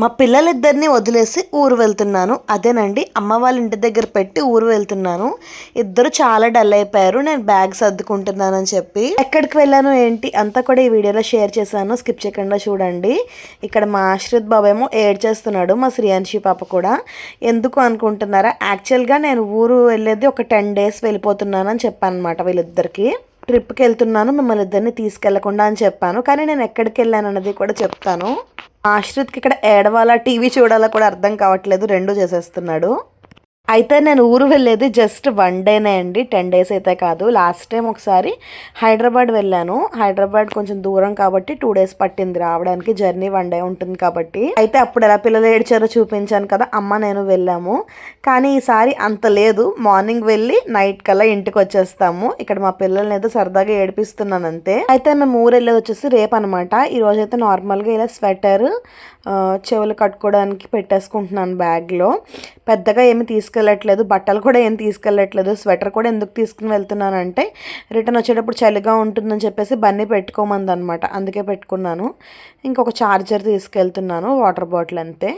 మా పిల్లలిద్దరిని వదిలేసి ఊరు వెళ్తున్నాను. అదేనండి అమ్మ వాళ్ళ ఇంటి దగ్గర పెట్టి ఊరు వెళ్తున్నాను. ఇద్దరు చాలా డల్ అయిపోయారు నేను బ్యాగ్ సర్దుకుంటున్నానని చెప్పి. ఎక్కడికి వెళ్ళాను ఏంటి? అంతా కూడా ఈ వీడియోలో షేర్ చేశాను స్కిప్ చేయకుండా చూడండి. ఇక్కడ మా ఆశ్రిత్ బాబు ఏమో ఏడ్ చేస్తున్నాడు మా శ్రీయాన్షి పాప కూడా. ఎందుకు అనుకుంటున్నారా? యాక్చువల్గా నేను ఊరు వెళ్ళేది ఒక టెన్ డేస్ వెళ్ళిపోతున్నాను అని చెప్పాను అనమాట వీళ్ళిద్దరికి. ట్రిప్కి వెళ్తున్నాను మిమ్మల్ని ఇద్దరిని తీసుకెళ్ళకుండా అని చెప్పాను. కానీ నేను ఎక్కడికి వెళ్ళాను అన్నది కూడా చెప్తాను. ఆశ్రిత్కి ఇక్కడ ఏడవాలా టీవీ చూడాలా కూడా అర్థం కావట్లేదు రెండు చేసేస్తున్నాడు. అయితే నేను ఊరు వెళ్ళేది జస్ట్ వన్ డేనే అండి. టెన్ డేస్ అయితే కాదు. లాస్ట్ టైం ఒకసారి హైదరాబాద్ వెళ్ళాను. హైదరాబాద్ కొంచెం దూరం కాబట్టి టూ డేస్ పట్టింది రావడానికి. జర్నీ వన్ డే ఉంటుంది కాబట్టి. అయితే అప్పుడు ఎలా పిల్లలు ఏడ్చారో చూపించాను కదా. అమ్మ నేను వెళ్ళాము. కానీ ఈసారి అంత లేదు. మార్నింగ్ వెళ్ళి నైట్ కల్లా ఇంటికి వచ్చేస్తాము. ఇక్కడ మా పిల్లల్ని అయితే సరదాగా ఏడిపిస్తున్నాను అంతే అయితే మేము ఊరు వెళ్ళేది వచ్చేసి రేపు అనమాట ఈరోజు అయితే నార్మల్గా ఇలా స్వెటర్ చెవులు కట్టుకోవడానికి పెట్టేసుకుంటున్నాను బ్యాగ్లో పెద్దగా ఏమి తీసుకెళ్ళట్లేదు బట్టలు కూడా ఏం తీసుకెళ్ళట్లేదు స్వెటర్ కూడా ఎందుకు తీసుకుని వెళ్తున్నానంటే రిటర్న్ వచ్చేటప్పుడు చలిగా ఉంటుందని చెప్పేసి బన్నీ పెట్టుకోమంది అనమాట అందుకే పెట్టుకున్నాను. ఇంకొక చార్జర్ తీసుకెళ్తున్నాను వాటర్ బాటిల్ అంతే.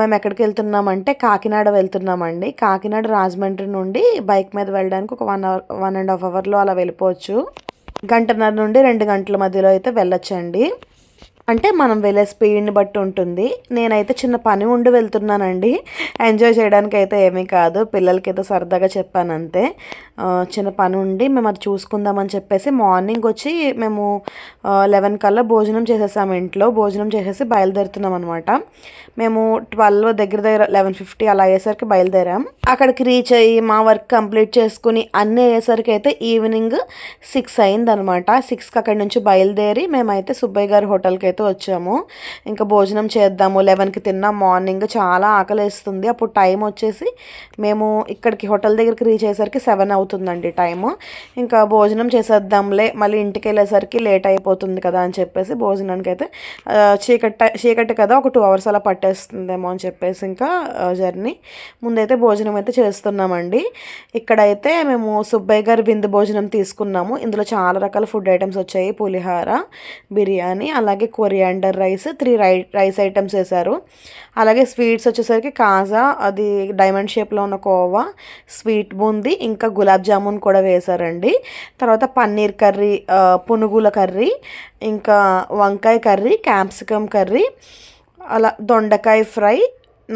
మేము ఎక్కడికి వెళ్తున్నామంటే కాకినాడ వెళ్తున్నామండి. కాకినాడ రాజమండ్రి నుండి బైక్ మీద వెళ్ళడానికి ఒక one hour one and half అవర్లో అలా వెళ్ళిపోవచ్చు. గంటన్నర నుండి రెండు గంటల మధ్యలో అయితే వెళ్ళొచ్చండి. అంటే మనం వెళ్ళే స్పీడ్ని బట్టి ఉంటుంది. నేనైతే చిన్న పని ఉండి వెళ్తున్నానండి. ఎంజాయ్ చేయడానికి అయితే ఏమీ కాదు. పిల్లలకి అయితే సరదాగా చెప్పాను అంతే చిన్న పని ఉండి మేము అది చూసుకుందామని చెప్పేసి మార్నింగ్ వచ్చి మేము లెవెన్ కల్లా భోజనం చేసేసాము ఇంట్లో. భోజనం చేసేసి బయలుదేరుతున్నాం అనమాట మేము ట్వెల్వ్ దగ్గర దగ్గర లెవెన్ ఫిఫ్టీ అలా అయ్యేసరికి బయలుదేరాం. అక్కడికి రీచ్ అయ్యి మా వర్క్ కంప్లీట్ చేసుకుని అన్నీ అయ్యేసరికి అయితే ఈవినింగ్ సిక్స్ అయిందనమాట సిక్స్కి అక్కడి నుంచి బయలుదేరి మేమైతే సుబ్బయ్య గారి హోటల్కి అయితే వచ్చాము. ఇంకా భోజనం చేద్దాము. లెవెన్కి తిన్నాం. మార్నింగ్ చాలా ఆకలిస్తుంది. అప్పుడు టైం వచ్చేసి మేము ఇక్కడికి హోటల్ దగ్గరికి రీచ్ అయ్యేసరికి సెవెన్ అవుతుందండి టైము. ఇంకా భోజనం చేసేద్దాంలే. మళ్ళీ ఇంటికి వెళ్ళేసరికి లేట్ అయిపోతుంది కదా అని చెప్పేసి భోజనానికి అయితే చీకటి చీకటి కదా ఒక టూ అవర్స్ అలా పట్టేస్తుందేమో అని చెప్పేసి ఇంకా జర్నీ ముందైతే భోజనం అయితే చేస్తున్నామండి. ఇక్కడైతే మేము సుబ్బయ్య గారి విందు భోజనం తీసుకున్నాము. ఇందులో చాలా రకాల ఫుడ్ ఐటమ్స్ వచ్చాయి. పులిహార బిర్యానీ అలాగే కొరియాండర్ రైస్ త్రీ రై రైస్ ఐటమ్స్ వేశారు. అలాగే స్వీట్స్ వచ్చేసరికి కాజా అది డైమండ్ షేప్లో ఉన్న కోవా స్వీట్ బూందీ ఇంకా గులాబ్ జామున్ కూడా వేశారండి. తర్వాత పన్నీర్ కర్రీ పునుగుల కర్రీ ఇంకా వంకాయ కర్రీ క్యాప్సికమ్ కర్రీ అలా దొండకాయ ఫ్రై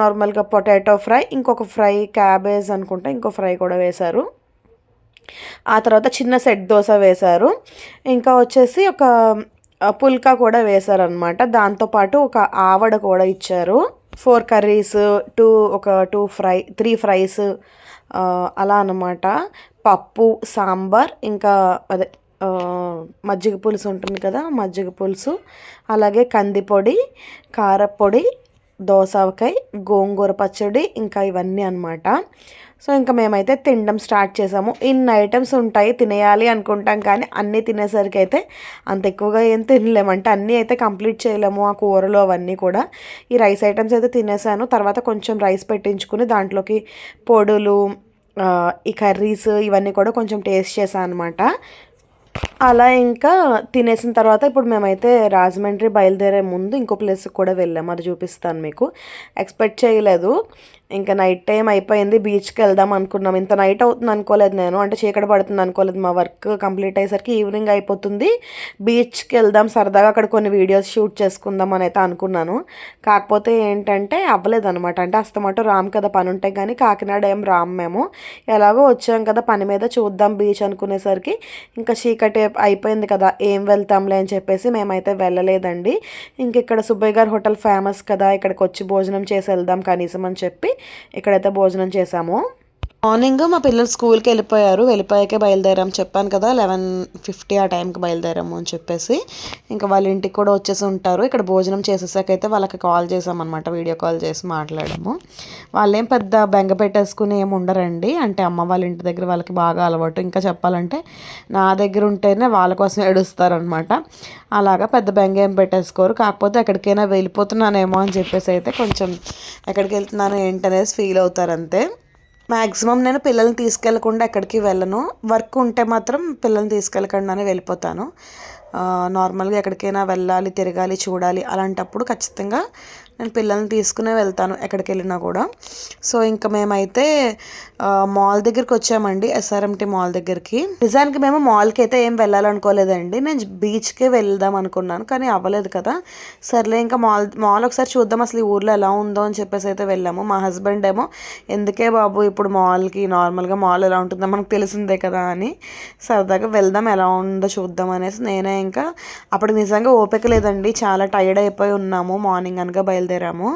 నార్మల్గా పొటాటో ఫ్రై ఇంకొక ఫ్రై క్యాబేజ్ అనుకుంటా ఇంకో ఫ్రై కూడా వేశారు. ఆ తర్వాత చిన్న సెట్ దోశ వేశారు. ఇంకా వచ్చేసి ఒక పుల్కా కూడా వేశారనమాట దాంతోపాటు ఒక ఆవడ కూడా ఇచ్చారు. ఫోర్ కర్రీస్ టూ ఒక టూ ఫ్రై త్రీ ఫ్రైస్ అలా అనమాట పప్పు సాంబార్ ఇంకా అదే మజ్జిగ పులుసు ఉంటుంది కదా మజ్జిగ పులుసు. అలాగే కందిపొడి కారపొడి దోసకాయ గోంగూర పచ్చడి ఇంకా ఇవన్నీ అన్నమాట. సో ఇంకా మేమైతే తినడం స్టార్ట్ చేసాము. ఇన్ని ఐటమ్స్ ఉంటాయి తినేయాలి అనుకుంటాం కానీ అన్నీ తినేసరికి అయితే అంత ఎక్కువగా ఏం తినలేము. అంటే అన్నీ అయితే కంప్లీట్ చేయలేము ఆ కూరలు అవన్నీ కూడా. ఈ రైస్ ఐటమ్స్ అయితే తినేసాను. తర్వాత కొంచెం రైస్ పెట్టించుకుని దాంట్లోకి పొడులు ఈ కర్రీస్ ఇవన్నీ కూడా కొంచెం టేస్ట్ చేశాను అనమాట అలా ఇంకా తినేసిన తర్వాత ఇప్పుడు మేమైతే రాజమండ్రి బయలుదేరే ముందు ఇంకో ప్లేస్కి కూడా వెళ్ళాము అది చూపిస్తాను మీకు. ఎక్స్పెక్ట్ చేయలేదు. ఇంకా నైట్ టైం అయిపోయింది. బీచ్కి వెళ్దాం అనుకున్నాం. ఇంత నైట్ అవుతుంది అనుకోలేదు నేను. అంటే చీకటి పడుతుంది అనుకోలేదు. మా వర్క్ కంప్లీట్ అయ్యేసరికి ఈవినింగ్ అయిపోతుంది. బీచ్కి వెళ్దాం. సరదాగా అక్కడ కొన్ని వీడియోస్ షూట్ చేసుకుందాం అని అయితే అనుకున్నాను. కాకపోతే ఏంటంటే అవ్వలేదు అనమాట అంటే అస్తమాటో రామ్ కదా పని ఉంటాయి కానీ కాకినాడ ఏం రామ్ మేము. ఎలాగో వచ్చాం కదా పని మీద చూద్దాం బీచ్ అనుకునేసరికి. ఇంకా చీకటి అయిపోయింది కదా ఏం వెళ్తాంలే అని చెప్పేసి మేమైతే వెళ్ళలేదండి. ఇంక ఇక్కడ సుబ్బయ్య గారి హోటల్ ఫేమస్ కదా ఇక్కడికి వచ్చి భోజనం చేసి వెళ్దాం కనీసం అని చెప్పి ఇక్కడైతే భోజనం చేసాము మార్నింగ్ మా పిల్లలు స్కూల్కి వెళ్ళిపోయారు. వెళ్ళిపోయాకే బయలుదేరాం. చెప్పాను కదా లెవెన్ ఫిఫ్టీ ఆ టైంకి బయలుదేరాము అని చెప్పేసి. ఇంకా వాళ్ళ ఇంటికి కూడా వచ్చేసి ఉంటారు. ఇక్కడ భోజనం చేసేసాకైతే వాళ్ళకి కాల్ చేసామన్నమాట. వీడియో కాల్ చేసి మాట్లాడాము. వాళ్ళేం పెద్ద బెంగ పెట్టేసుకుని ఏమి ఉండరండి. అంటే అమ్మ వాళ్ళ ఇంటి దగ్గర వాళ్ళకి బాగా అలవాటు. ఇంకా చెప్పాలంటే నా దగ్గర ఉంటేనే వాళ్ళ కోసం ఏడుస్తారనమాట అలాగా పెద్ద బెంగ ఏం పెట్టేసుకోరు. కాకపోతే ఎక్కడికైనా వెళ్ళిపోతున్నానేమో అని చెప్పేసి అయితే కొంచెం ఎక్కడికి వెళ్తున్నాను ఏంటనేసి ఫీల్ అవుతారు అంతే. మ్యాక్సిమం నేను పిల్లల్ని తీసుకెళ్ళకుండా ఎక్కడికి వెళ్ళను. వర్క్ ఉంటే మాత్రం పిల్లల్ని తీసుకెళ్ళకుండానే వెళ్ళిపోతాను. నార్మల్గా ఎక్కడికైనా వెళ్ళాలి తిరగాలి చూడాలి అలాంటప్పుడు ఖచ్చితంగా నేను పిల్లల్ని తీసుకునే వెళ్తాను ఎక్కడికి వెళ్ళినా కూడా. సో ఇంకా మేమైతే మాల్ దగ్గరికి వచ్చామండి ఎస్ఆర్ఎంటీ మాల్ దగ్గరికి. నిజానికి మేము మాల్కి అయితే ఏం వెళ్ళాలనుకోలేదండి. నేను బీచ్కే వెళ్దాం అనుకున్నాను కానీ అవ్వలేదు కదా. సర్లే ఇంకా మాల్ మాల్ ఒకసారి చూద్దాం అసలు ఈ ఊర్లో ఎలా ఉందో అని చెప్పేసి అయితే వెళ్ళాము. మా హస్బెండ్ ఏమో ఎందుకే బాబు ఇప్పుడు మాల్కి నార్మల్గా మాల్ ఎలా ఉంటుందో మనకు తెలిసిందే కదా అని సరదాగా వెళ్దాం ఎలా ఉందో చూద్దాం అనేసి నేనే ఇంకా అప్పుడు నిజంగా ఓపిక లేదండి. చాలా టైర్డ్ అయిపోయి ఉన్నాము. మార్నింగ్ అనగా బయలుదేరాము.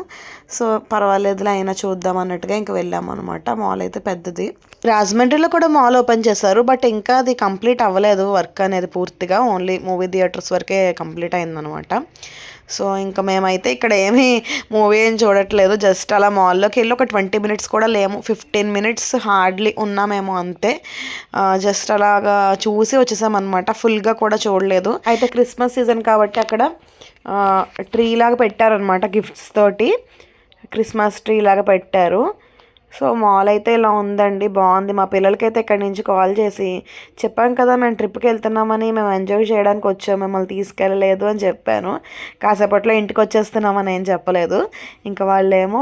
సో పర్వాలేదులే అయినా చూద్దాం అన్నట్టుగా ఇంకా వెళ్ళాము అనమాట మాల్ అయితే పెద్దది. రాజమండ్రిలో కూడా మాల్ ఓపెన్ చేశారు. బట్ ఇంకా అది కంప్లీట్ అవ్వలేదు. వర్క్ అనేది పూర్తిగా ఓన్లీ మూవీ థియేటర్స్ వరకే కంప్లీట్ అయిందనమాట సో ఇంకా మేమైతే ఇక్కడ ఏమీ మూవీ ఏం చూడట్లేదు. జస్ట్ అలా మాల్లోకి వెళ్ళి ఒక ట్వంటీ మినిట్స్ కూడా లేము. ఫిఫ్టీన్ మినిట్స్ హార్డ్లీ ఉన్నామేమో అంతే. జస్ట్ అలాగా చూసి వచ్చేసామన్నమాట. ఫుల్గా కూడా చూడలేదు. అయితే క్రిస్మస్ సీజన్ కాబట్టి అక్కడ ట్రీ లాగా పెట్టారనమాట గిఫ్ట్స్ తోటి. క్రిస్మస్ ట్రీ లాగా పెట్టారు. సో మాల్ అయితే ఇలా ఉందండి బాగుంది. మా పిల్లలకైతే ఇక్కడి నుంచి కాల్ చేసి చెప్పాం కదా మేము ట్రిప్కి వెళ్తున్నామని మేము ఎంజాయ్ చేయడానికి వచ్చాము మిమ్మల్ని తీసుకెళ్ళలేదు అని చెప్పాను. కాసేపట్లో ఇంటికి వచ్చేస్తున్నామని ఏం చెప్పలేదు. ఇంకా వాళ్ళేమో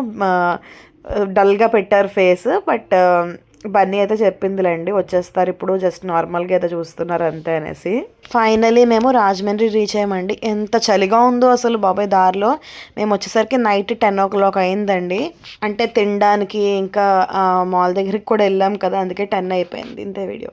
డల్గా పెట్టారు ఫేస్ బట్ బన్నీ అయితే చెప్పిందిలేండి వచ్చేస్తారు ఇప్పుడు జస్ట్ నార్మల్గా అయితే చూస్తున్నారు అంతే అనేసి. ఫైనలీ మేము రాజమండ్రి రీచ్ అయ్యామండి. ఎంత చలిగా ఉందో అసలు బాబాయ్ దారిలో. మేము వచ్చేసరికి నైట్ టెన్ ఓ క్లాక్ అయిందండి. అంటే తినడానికి ఇంకా మాల్ దగ్గరికి కూడా వెళ్ళాం కదా అందుకే టెన్ అయిపోయింది ఇంతే వీడియో